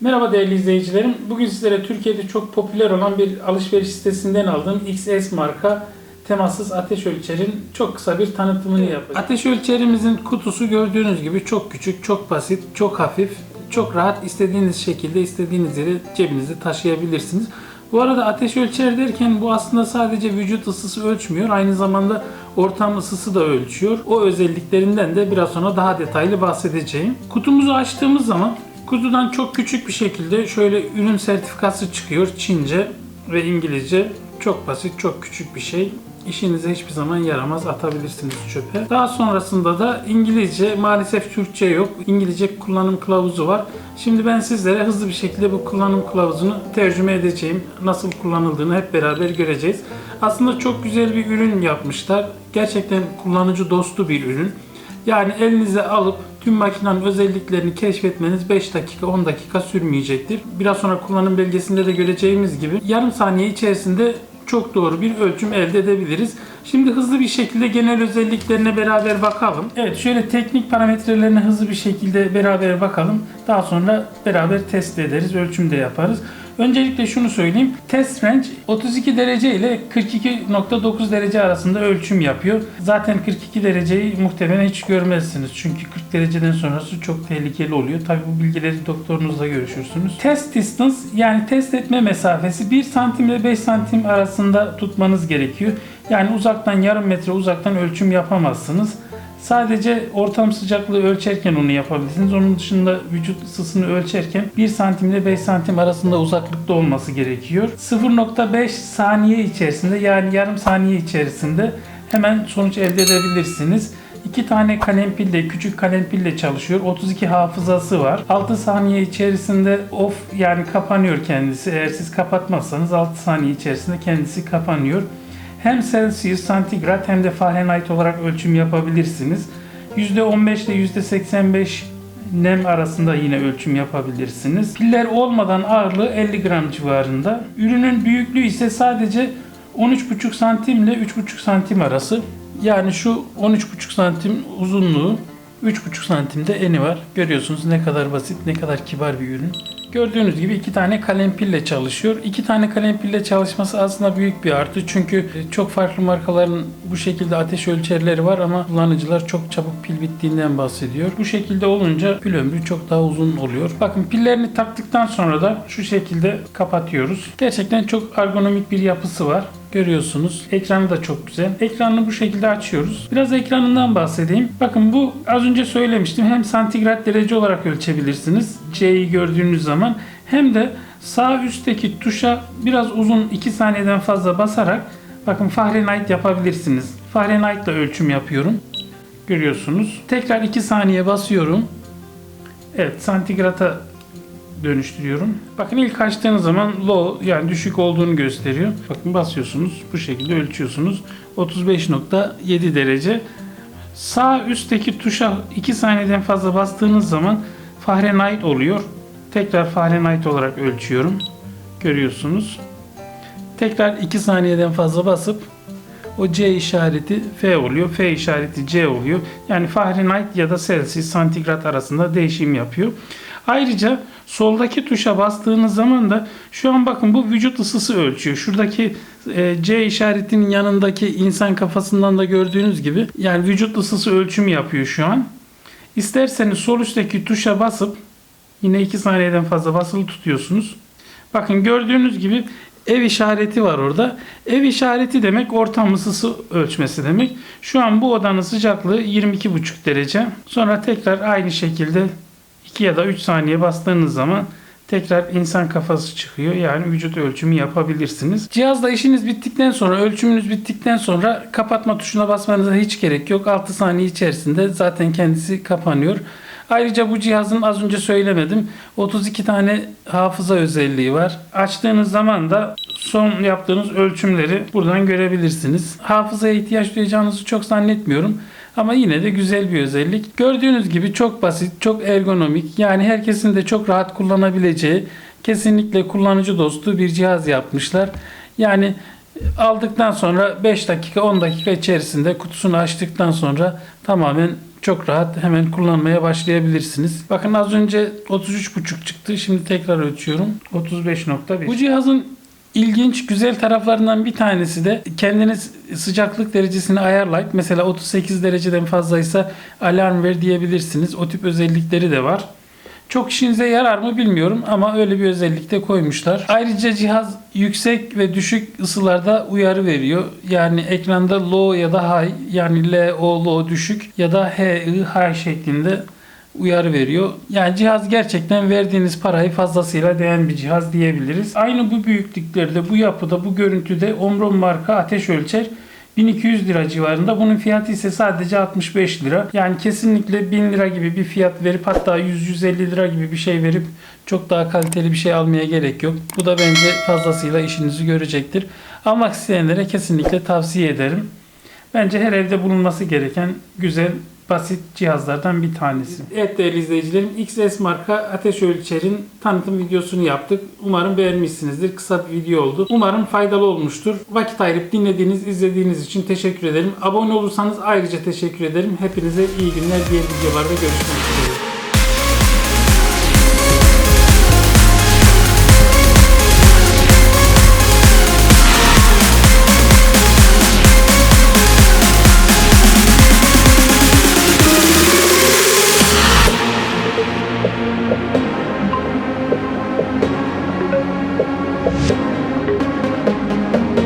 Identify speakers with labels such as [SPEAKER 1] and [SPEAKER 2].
[SPEAKER 1] Merhaba değerli izleyicilerim. Bugün sizlere Türkiye'de çok popüler olan bir alışveriş sitesinden aldığım XS marka temassız ateş ölçerin çok kısa bir tanıtımını yapacağım. Ateş ölçerimizin kutusu gördüğünüz gibi çok küçük, çok basit, çok hafif, çok rahat istediğiniz şekilde istediğiniz yere cebinizde taşıyabilirsiniz. Bu arada ateş ölçer derken bu aslında sadece vücut ısısı ölçmüyor. Aynı zamanda ortam ısısı da ölçüyor. O özelliklerinden de biraz sonra daha detaylı bahsedeceğim. Kutumuzu açtığımız zaman kutudan çok küçük bir şekilde şöyle ürün sertifikası çıkıyor. Çince ve İngilizce. Çok basit, çok küçük bir şey. İşinize hiçbir zaman yaramaz. Atabilirsiniz çöpe. Daha sonrasında da İngilizce, maalesef Türkçe yok. İngilizce kullanım kılavuzu var. Şimdi ben sizlere hızlı bir şekilde bu kullanım kılavuzunu tercüme edeceğim. Nasıl kullanıldığını hep beraber göreceğiz. Aslında çok güzel bir ürün yapmışlar. Gerçekten kullanıcı dostu bir ürün. Yani elinize alıp tüm makinenin özelliklerini keşfetmeniz 5 dakika 10 dakika sürmeyecektir. Biraz sonra kullanım belgesinde de göreceğimiz gibi yarım saniye içerisinde çok doğru bir ölçüm elde edebiliriz. Şimdi hızlı bir şekilde genel özelliklerine beraber bakalım. Evet şöyle teknik parametrelerine hızlı bir şekilde beraber bakalım. Daha sonra beraber test ederiz, ölçüm de yaparız. Öncelikle şunu söyleyeyim. Test range 32 derece ile 42.9 derece arasında ölçüm yapıyor. Zaten 42 dereceyi muhtemelen hiç görmezsiniz. Çünkü 40 dereceden sonrası çok tehlikeli oluyor. Tabi bu bilgileri doktorunuzla görüşürsünüz. Test distance yani test etme mesafesi 1 santim ile 5 santim arasında tutmanız gerekiyor. Yani uzaktan yarım metre uzaktan ölçüm yapamazsınız. Sadece ortam sıcaklığı ölçerken onu yapabilirsiniz. Onun dışında vücut ısısını ölçerken 1 santim ile 5 santim arasında uzaklıkta olması gerekiyor. 0.5 saniye içerisinde yani yarım saniye içerisinde hemen sonuç elde edebilirsiniz. İki tane kalem pille, küçük kalem pille çalışıyor. 32 hafızası var. 6 saniye içerisinde off yani kapanıyor kendisi. Eğer siz kapatmazsanız 6 saniye içerisinde kendisi kapanıyor. Hem Celsius, santigrat hem de Fahrenheit olarak ölçüm yapabilirsiniz. %15 ile %85 nem arasında yine ölçüm yapabilirsiniz. Piller olmadan ağırlığı 50 gram civarında. Ürünün büyüklüğü ise sadece 13,5 santim ile 3,5 santim arası. Yani şu 13,5 santim uzunluğu 3,5 santimde eni var. Görüyorsunuz ne kadar basit, ne kadar kibar bir ürün. Gördüğünüz gibi iki tane kalem pille çalışıyor. İki tane kalem pille çalışması aslında büyük bir artı. Çünkü çok farklı markaların bu şekilde ateş ölçerleri var ama kullanıcılar çok çabuk pil bittiğinden bahsediyor. Bu şekilde olunca pil ömrü çok daha uzun oluyor. Bakın pillerini taktıktan sonra da şu şekilde kapatıyoruz. Gerçekten çok ergonomik bir yapısı var. Görüyorsunuz. Ekranı da çok güzel. Ekranını bu şekilde açıyoruz. Biraz ekranından bahsedeyim. Bakın bu az önce söylemiştim. Hem santigrat derece olarak ölçebilirsiniz. C'yi gördüğünüz zaman hem de sağ üstteki tuşa biraz uzun 2 saniyeden fazla basarak bakın Fahrenheit yapabilirsiniz. Fahrenheit ile ölçüm yapıyorum. Görüyorsunuz. Tekrar 2 saniye basıyorum. Evet santigrata dönüştürüyorum. Bakın ilk açtığınız zaman low yani düşük olduğunu gösteriyor. Bakın basıyorsunuz bu şekilde ölçüyorsunuz. 35.7 derece. Sağ üstteki tuşa 2 saniyeden fazla bastığınız zaman Fahrenheit oluyor. Tekrar Fahrenheit olarak ölçüyorum. Görüyorsunuz. Tekrar 2 saniyeden fazla basıp o C işareti F oluyor. F işareti C oluyor. Yani Fahrenheit ya da Celsius santigrat arasında değişim yapıyor. Ayrıca soldaki tuşa bastığınız zaman da şu an bakın bu vücut ısısı ölçüyor. Şuradaki e, C işaretinin yanındaki insan kafasından da gördüğünüz gibi yani vücut ısısı ölçümü yapıyor şu an. İsterseniz sol üstteki tuşa basıp yine 2 saniyeden fazla basılı tutuyorsunuz. Bakın gördüğünüz gibi ev işareti var orada. Ev işareti demek ortam ısısı ölçmesi demek. Şu an bu odanın sıcaklığı 22,5 derece. Sonra tekrar aynı şekilde 2 ya da 3 saniye bastığınız zaman tekrar insan kafası çıkıyor. Yani vücut ölçümü yapabilirsiniz. Cihazla işiniz bittikten sonra, ölçümünüz bittikten sonra kapatma tuşuna basmanıza hiç gerek yok. 6 saniye içerisinde zaten kendisi kapanıyor. Ayrıca bu cihazın az önce söylemedim 32 tane hafıza özelliği var. Açtığınız zaman da son yaptığınız ölçümleri buradan görebilirsiniz. Hafızaya ihtiyaç duyacağınızı çok zannetmiyorum. Ama yine de güzel bir özellik. Gördüğünüz gibi çok basit, çok ergonomik. Yani herkesin de çok rahat kullanabileceği, kesinlikle kullanıcı dostu bir cihaz yapmışlar. Yani aldıktan sonra 5 dakika 10 dakika içerisinde kutusunu açtıktan sonra tamamen çok rahat hemen kullanmaya başlayabilirsiniz. Bakın az önce 33.5 çıktı. Şimdi tekrar ölçüyorum. 35.5. Bu cihazın ilginç, güzel taraflarından bir tanesi de kendiniz sıcaklık derecesini ayarlayıp mesela 38 dereceden fazlaysa alarm ver diyebilirsiniz. O tip özellikleri de var. Çok işinize yarar mı bilmiyorum ama öyle bir özellik de koymuşlar. Ayrıca cihaz yüksek ve düşük ısılarda uyarı veriyor. Yani ekranda low ya da high yani L, O, low düşük ya da H, I, high şeklinde uyarı veriyor. Yani cihaz gerçekten verdiğiniz parayı fazlasıyla değen bir cihaz diyebiliriz. Aynı bu büyüklüklerde, bu yapıda, bu görüntüde Omron marka ateş ölçer 1200 lira civarında. Bunun fiyatı ise sadece 65 lira. Yani kesinlikle 1000 lira gibi bir fiyat verip hatta 100-150 lira gibi bir şey verip çok daha kaliteli bir şey almaya gerek yok. Bu da bence fazlasıyla işinizi görecektir. Almak isteyenlere kesinlikle tavsiye ederim. Bence her evde bulunması gereken güzel basit cihazlardan bir tanesi. Evet değerli izleyicilerim XS marka ateş ölçerin tanıtım videosunu yaptık. Umarım beğenmişsinizdir. Kısa bir video oldu. Umarım faydalı olmuştur. Vakit ayırıp dinlediğiniz, izlediğiniz için teşekkür ederim. Abone olursanız ayrıca teşekkür ederim. Hepinize iyi günler. Diğer videolarda görüşmek üzere.